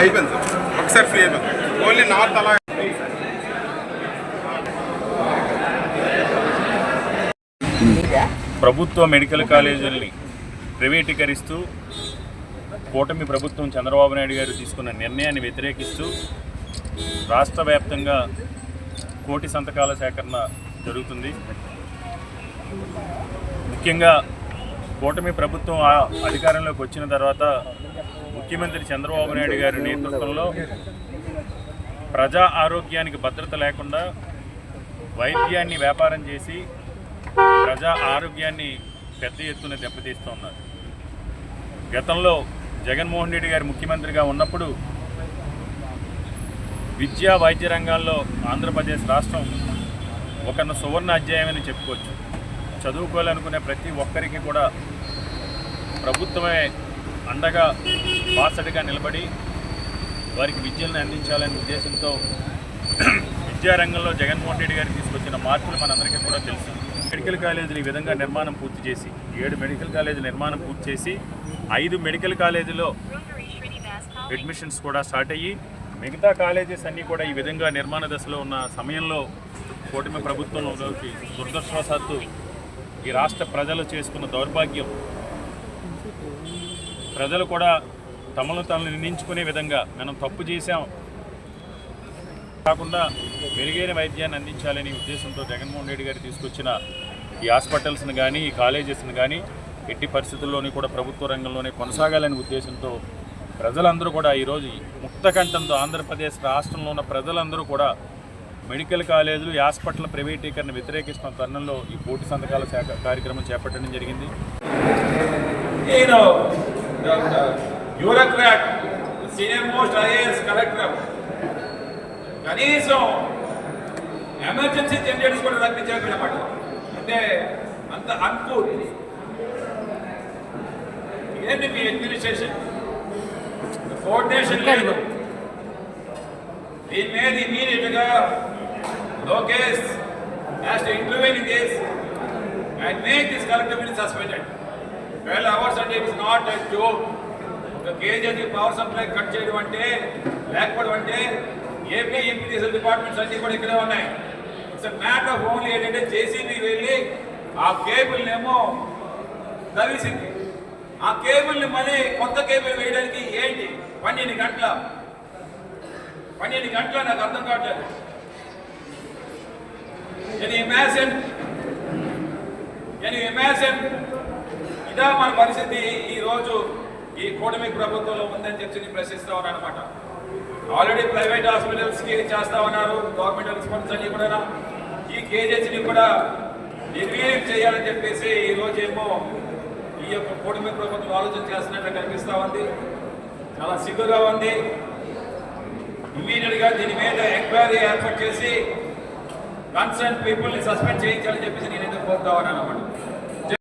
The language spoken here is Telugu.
అయిపోయింది సార్. ఒకసారి ఫ్రీ అయిపోయింది. ఓన్లీ నార్త్ అలా ప్రభుత్వ మెడికల్ కాలేజీల్ని ప్రైవేటీకరిస్తూ కూటమి ప్రభుత్వం చంద్రబాబు నాయుడు గారు తీసుకున్న నిర్ణయాన్ని వ్యతిరేకిస్తూ రాష్ట్ర వ్యాప్తంగా కోటి సంతకాల సేకరణ జరుగుతుంది. ముఖ్యంగా కూటమి ప్రభుత్వం ఆ అధికారంలోకి వచ్చిన తర్వాత ముఖ్యమంత్రి చంద్రబాబు నాయుడు గారి నేతృత్వంలో ప్రజా ఆరోగ్యానికి భద్రత లేకుండా వైద్యాన్ని వ్యాపారం చేసి ప్రజా ఆరోగ్యాన్ని పెద్ద ఎత్తున దెబ్బతీస్తున్నారు గతంలో జగన్మోహన్ రెడ్డి గారు ముఖ్యమంత్రిగా ఉన్నప్పుడు విద్యా వైద్య రంగాల్లో ఆంధ్రప్రదేశ్ రాష్ట్రం ఒక సువర్ణ అధ్యాయం అని చెప్పుకోవచ్చు. చదువుకోవాలనుకునే ప్రతి ఒక్కరికి కూడా ప్రభుత్వమే అండగా బాసడిగా నిలబడి వారికి విద్యలను అందించాలనే ఉద్దేశంతో విద్యారంగంలో జగన్మోహన్ రెడ్డి గారు తీసుకొచ్చిన మార్పులు మనందరికీ కూడా తెలుసు. మెడికల్ కాలేజీలు ఈ విధంగా నిర్మాణం పూర్తి చేసి ఏడు మెడికల్ కాలేజీల నిర్మాణం పూర్తి చేసి ఐదు మెడికల్ కాలేజీలో అడ్మిషన్స్ కూడా స్టార్ట్ అయ్యి మిగతా కాలేజెస్ అన్నీ కూడా ఈ విధంగా నిర్మాణ దశలో ఉన్న సమయంలో కూటమి ప్రభుత్వంలోకి దురదృష్టవశాత్తు ఈ రాష్ట్ర ప్రజలు చేసుకున్న దౌర్భాగ్యం. ప్రజలు కూడా తమను తాను నిర్ణయించుకునే విధంగా మనం తప్పు చేశాం. కాకుండా మెరుగైన వైద్యాన్ని అందించాలనే ఉద్దేశంతో జగన్మోహన్ రెడ్డి గారు తీసుకొచ్చిన ఈ హాస్పిటల్స్ని కానీ ఈ కాలేజెస్ని కానీ ఎట్టి పరిస్థితుల్లోని కూడా ప్రభుత్వ రంగంలోనే కొనసాగాలనే ఉద్దేశంతో ప్రజలందరూ కూడా ఈరోజు ముక్తకంఠంతో ఆంధ్రప్రదేశ్ రాష్ట్రంలో ఉన్న ప్రజలందరూ కూడా మెడికల్ కాలేజీలు హాస్పిటల్ ప్రైవేటీకరణ వ్యతిరేకిస్తున్న తరుణంలో ఈ పోటీ సంతకాల శాఖ కార్యక్రమం చేపట్టడం జరిగింది. bureaucrat, the senior most IAS collector, కనీసం ఎమర్జెన్సీ జనరేటర్స్ కూడా రప్పించారు అన్నమాట అంటే అంత అన్కూల్. ఏంటి మీ అడ్మినిస్ట్రేషన్? కోఆర్డినేషన్ లేదు. దీని మీద ఇమీడియట్గా Lokesh has to intervene in this and make this collectivity suspended twelve hours అంటే ఇట్స్ నాట్ ఎ జోక్ ఒక కేజీ పవర్ సప్లై కట్ చేయడం అంటే లేకపోవడం అంటే ఏపీ ఎంపీటీసీఎల్ డిపార్ట్మెంట్స్ అన్నీ కూడా ఇక్కడే ఉన్నాయి. ఇట్స్ మ్యాటర్ ఆఫ్ ఓన్లీ ఏంటంటే జేసీబీ వెళ్ళి ఆ కేబుల్నేమో ఏమో ఆ కేబుల్ని మళ్ళీ కొత్త కేబుల్ వేయడానికి ఏంటి? పన్నెండు గంటల. పన్నెండు గంటల నాకు అర్థం కావట్లేదు. కెన్ ఇమాజిన్ కెన్ ఇమాజిన్ ఇదా మన పరిస్థితి ఈరోజు ఈ కూటమి ప్రభుత్వంలో ఉందని చెప్పి నేను ప్రశ్నిస్తా ఉన్నాను అనమాట ఆల్రెడీ ప్రైవేట్ హాస్పిటల్స్కి చేస్తా ఉన్నారు. గవర్నమెంట్ హాస్పిటల్స్ అన్ని కూడా ఈ కేజెస్ని కూడా నిర్వీర్యం చేయాలని చెప్పేసి ఈరోజు ఏమో ఈ యొక్క కూటమి ప్రభుత్వం ఆలోచన చేస్తున్నట్టు కనిపిస్తూ ఉంది. చాలా సిగ్గుగా ఉంది. ఇమీడియట్గా దీని మీద ఎంక్వైరీ ఏర్పాటు చేసి కన్సర్న్ పీపుల్ని సస్పెండ్ చేయించాలని చెప్పేసి నేను ఎందుకు కోరుతా ఉన్నాను అన్నమాట.